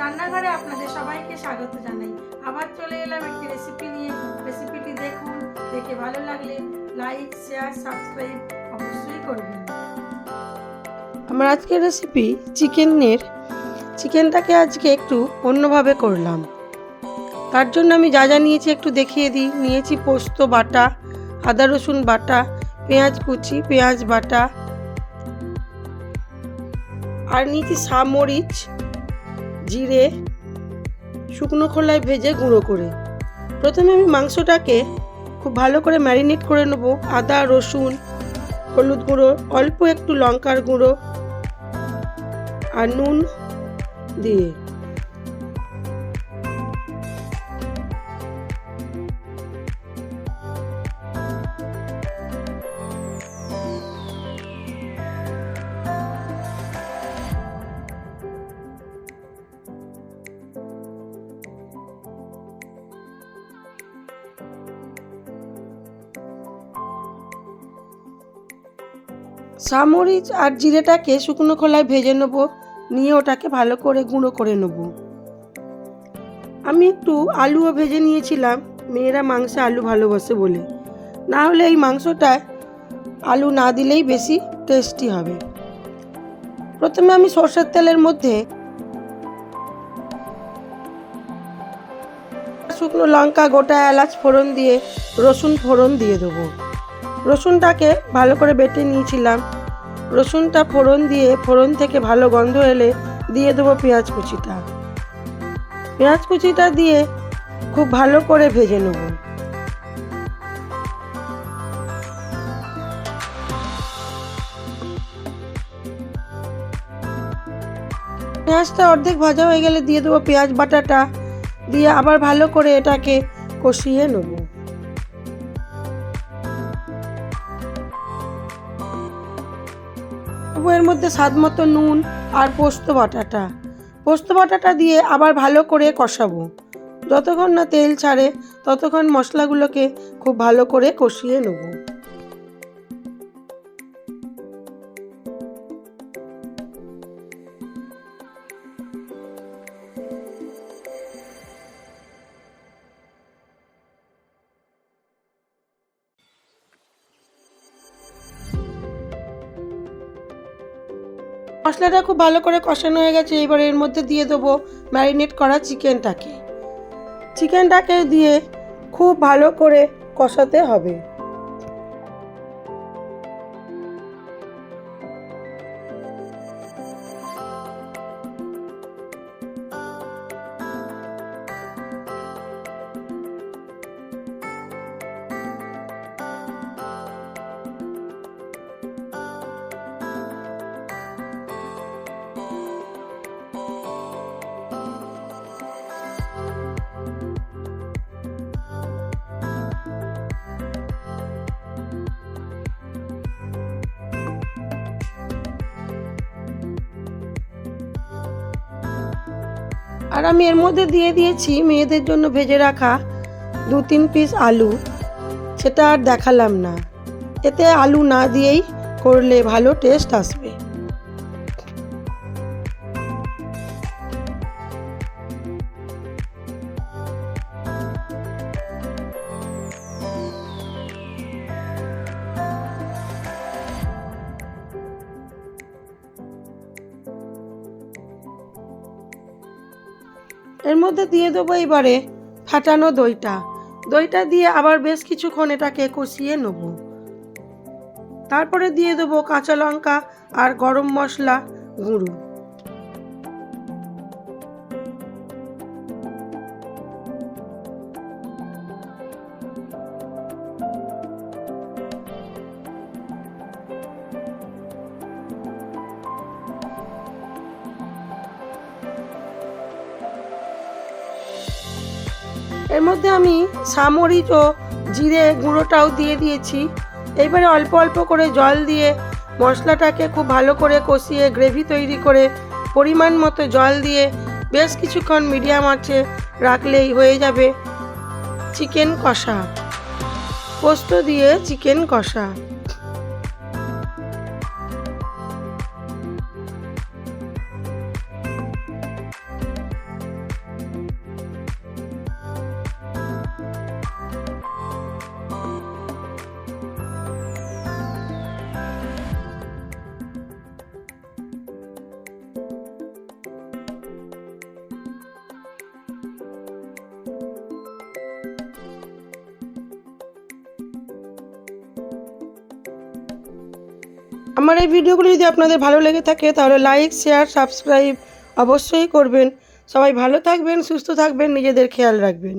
রান্নাঘরে আপনাদের সবাইকে স্বাগত জানাই। আবার চলে এলাম একটি রেসিপি নিয়ে। রেসিপিটি দেখুন, দেখে ভালো লাগলে লাইক শেয়ার সাবস্ক্রাইব অবশ্যই করবেন। আমার আজকের রেসিপি চিকেনের, চিকেনটাকে আজকে একটু অন্যভাবে করলাম। তার জন্য আমি যা যা নিয়েছি একটু দেখিয়ে দিই। নিয়েছি পোস্ত বাটা, আদা রসুন বাটা, পেঁয়াজ কুচি, পেঁয়াজ বাটা, আর নিয়েছি সামরিচ জিরে, শুকনো খোলায় ভেজে গুঁড়ো করে। প্রথমে আমি মাংসটাকে খুব ভালো করে ম্যারিনেট করে নেব। আদা, রসুন, হলুদ গুঁড়ো, অল্প একটু লঙ্কার গুঁড়ো আর নুন দিয়ে। সামরিচ আর জিরেটাকে শুকনো খোলায় ভেজে নেব, নিয়ে ওটাকে ভালো করে গুঁড়ো করে নেব। আমি একটু আলুও ভেজে নিয়েছিলাম, মেয়েরা মাংসে আলু ভালোবাসে বলে। না হলে এই মাংসটায় আলু না দিলেই বেশি টেস্টি হবে। প্রথমে আমি সর্ষের তেলের মধ্যে শুকনো লঙ্কা, গোটা এলাচ ফোড়ন দিয়ে, রসুন ফোড়ন দিয়ে দেবো। রসুনটাকে ভালো করে বেটে নিয়েছিলাম। রসুনটা ফোড়ন দিয়ে, ফোড়ন থেকে ভালো গন্ধ এলে দিয়ে দেবো পেঁয়াজ কুচিটা। পেঁয়াজ কুচিটা দিয়ে খুব ভালো করে ভেজে নেব। পেঁয়াজটা অর্ধেক ভাজা হয়ে গেলে দিয়ে দেবো পেঁয়াজ বাটাটা। দিয়ে আবার ভালো করে এটাকে কষিয়ে নেব। এর মধ্যে স্বাদ মতো নুন আর পোস্ত বাটাটা। পোস্ত বাটাটা দিয়ে আবার ভালো করে কষাবো। যতক্ষণ না তেল ছাড়ে, ততক্ষণ মশলাগুলোকে খুব ভালো করে কষিয়ে নেব। মশলাটা খুব ভালো করে কষানো হয়ে গেছে, এবার এর মধ্যে দিয়ে দেবো ম্যারিনেট করা চিকেনটাকে। চিকেনটাকে দিয়ে খুব ভালো করে কষাতে হবে। আর আমি এর মধ্যে দিয়ে দিয়েছি মেয়েদের জন্য ভেজে রাখা দু তিন পিস আলু। সেটা আর দেখালাম না। এতে আলু না দিয়েই করলে ভালো টেস্ট আসবে। এর মধ্যে দিয়ে দেবো এবারে ফাটানো দইটা। দইটা দিয়ে আবার বেশ কিছুক্ষণ এটাকে কষিয়ে নেব। তারপরে দিয়ে দেবো কাঁচা লঙ্কা আর গরম মশলা, গুঁড়ো। এর মধ্যে আমি সামরিচ ও জিরে গুঁড়োটাও দিয়ে দিয়েছি। এবারে অল্প অল্প করে জল দিয়ে মশলাটাকে খুব ভালো করে কষিয়ে গ্রেভি তৈরি করে পরিমাণ মতো জল দিয়ে বেশ কিছুক্ষণ মিডিয়াম আঁচে রাখলেই হয়ে যাবে চিকেন কষা। পোস্ত দিয়ে চিকেন কষা। আমার এই ভিডিওগুলো যদি আপনাদের ভালো লেগে থাকে, তাহলে লাইক শেয়ার সাবস্ক্রাইব অবশ্যই করবেন। সবাই ভালো থাকবেন, সুস্থ থাকবেন, নিজেদের খেয়াল রাখবেন।